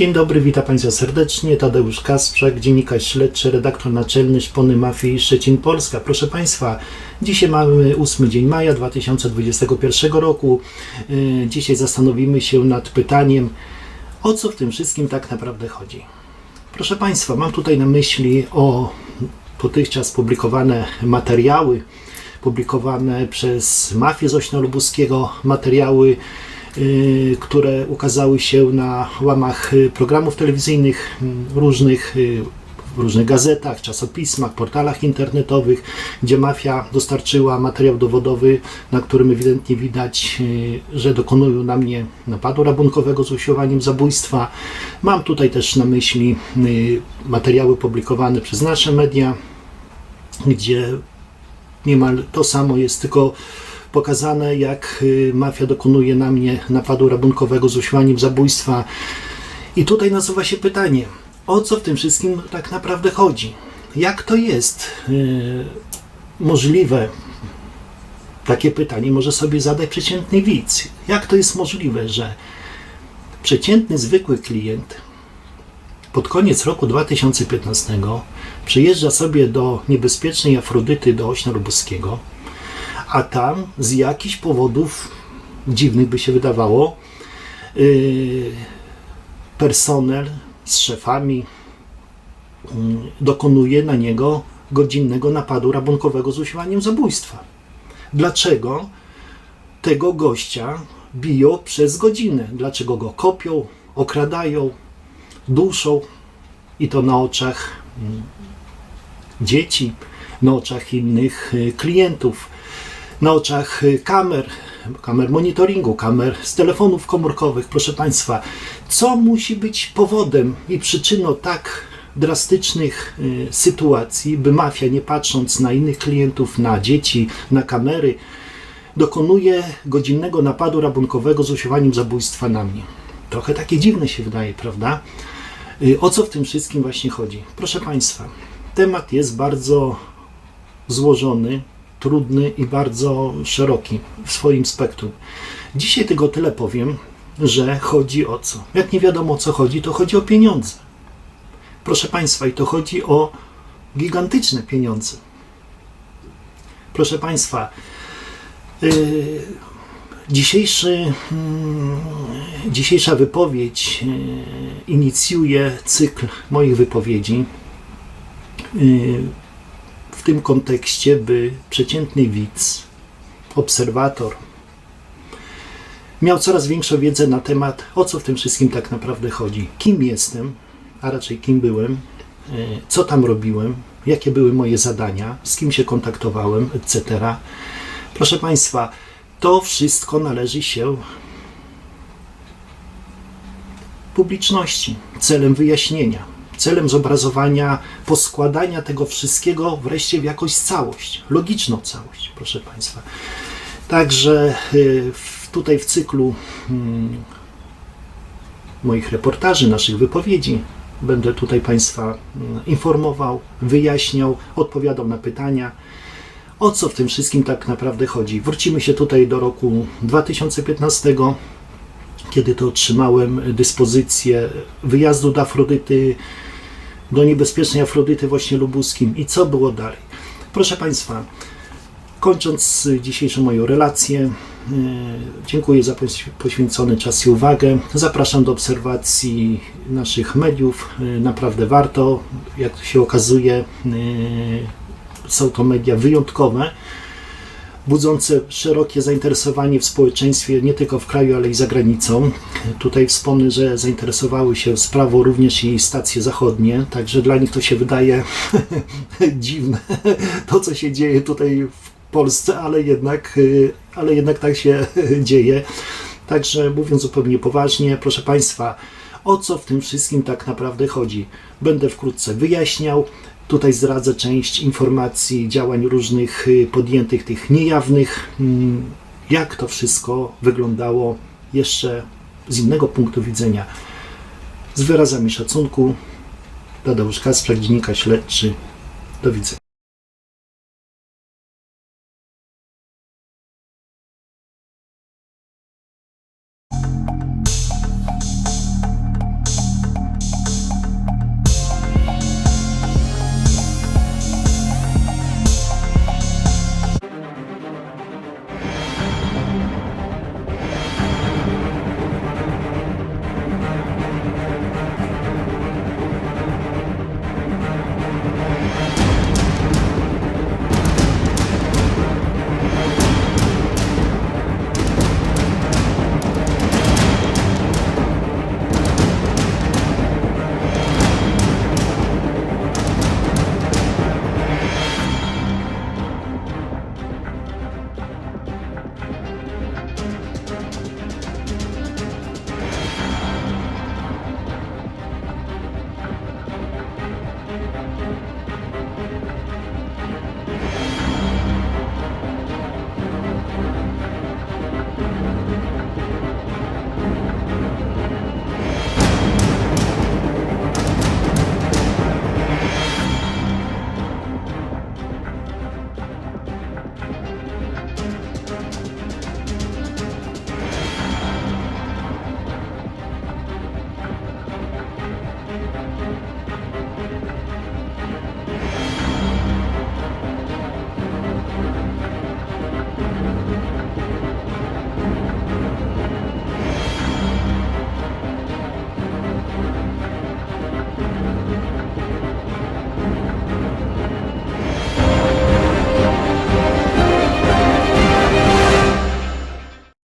Dzień dobry, witam Państwa serdecznie. Tadeusz Kasprzak, dziennikarz śledczy, redaktor naczelny Szpony Mafii Szczecin Polska. Proszę Państwa, dzisiaj mamy 8 dzień maja 2021 roku. Yy, Dzisiaj zastanowimy się nad pytaniem, o co w tym wszystkim tak naprawdę chodzi. Proszę Państwa, mam tutaj na myśli o dotychczas publikowane materiały, publikowane przez mafię z Ośna Lubuskiego, materiały, które ukazały się na łamach y, programów telewizyjnych mm, różnych, y, w różnych gazetach, czasopismach, portalach internetowych, gdzie mafia dostarczyła materiał dowodowy, na którym ewidentnie widać, y, że dokonują na mnie napadu rabunkowego z usiłowaniem zabójstwa. Mam tutaj też na myśli y, materiały publikowane przez nasze media, gdzie niemal to samo jest, tylko pokazane, jak y, mafia dokonuje na mnie napadu rabunkowego z usiłowaniem zabójstwa. I tutaj nasuwa się pytanie, o co w tym wszystkim tak naprawdę chodzi? Jak to jest y, możliwe? Takie pytanie może sobie zadać przeciętny widz. Jak to jest możliwe, że przeciętny, zwykły klient pod koniec roku 2015 przyjeżdża sobie do niebezpiecznej Afrodyty do Ośnia Lubuskiego, a tam z jakichś powodów dziwnych by się wydawało, yy, personel z szefami yy, dokonuje na niego godzinnego napadu rabunkowego z usiłowaniem zabójstwa. Dlaczego tego gościa biją przez godzinę? Dlaczego go kopią, okradają, duszą i to na oczach mm, dzieci, na oczach innych y, klientów, na oczach y, kamer, kamer monitoringu, kamer z telefonów komórkowych. Proszę Państwa, co musi być powodem i przyczyną tak drastycznych y, sytuacji, by mafia, nie patrząc na innych klientów, na dzieci, na kamery, dokonuje godzinnego napadu rabunkowego z usiłowaniem zabójstwa na mnie. Trochę takie dziwne się wydaje, prawda? Y, O co w tym wszystkim właśnie chodzi? Proszę Państwa, temat jest bardzo złożony, trudny i bardzo szeroki w swoim spektrum. Dzisiaj tylko tyle powiem, że chodzi o co? Jak nie wiadomo o co chodzi, to chodzi o pieniądze. Proszę Państwa, i to chodzi o gigantyczne pieniądze. Proszę Państwa, yy, dzisiejszy, mm, dzisiejsza wypowiedź yy, inicjuje cykl moich wypowiedzi yy, w tym kontekście, by przeciętny widz, obserwator miał coraz większą wiedzę na temat, o co w tym wszystkim tak naprawdę chodzi. Kim jestem, a raczej kim byłem, yy, co tam robiłem, jakie były moje zadania, z kim się kontaktowałem, etc. Proszę Państwa, to wszystko należy się publiczności, celem wyjaśnienia, celem zobrazowania, poskładania tego wszystkiego wreszcie w jakąś całość, logiczną całość, proszę Państwa. Także y, tutaj w cyklu mm, moich reportaży, naszych wypowiedzi, będę tutaj Państwa mm, informował, wyjaśniał, odpowiadał na pytania o co w tym wszystkim tak naprawdę chodzi. Wrócimy się tutaj do roku 2015, kiedy to otrzymałem dyspozycję wyjazdu do Afrodyty, do niebezpiecznej Afrodyty właśnie lubuskim. I co było dalej? Proszę Państwa, kończąc dzisiejszą moją relację, e, dziękuję za poś- poświęcony czas i uwagę. Zapraszam do obserwacji naszych mediów. E, Naprawdę warto. Jak się okazuje, e, są to media wyjątkowe, budzące szerokie zainteresowanie w społeczeństwie, nie tylko w kraju, ale i za granicą. Tutaj wspomnę, że zainteresowały się sprawą również i stacje zachodnie, także dla nich to się wydaje dziwne, to co się dzieje tutaj w Polsce, ale jednak, ale jednak tak się dzieje. Także mówiąc zupełnie poważnie, proszę Państwa, o co w tym wszystkim tak naprawdę chodzi? Będę wkrótce wyjaśniał. Tutaj zdradzę część informacji, działań różnych y, podjętych, tych niejawnych, mm, jak to wszystko wyglądało jeszcze z innego punktu widzenia. Z wyrazami szacunku, Tadeusz Kasprzak, dziennikarz śledczy. Do widzenia.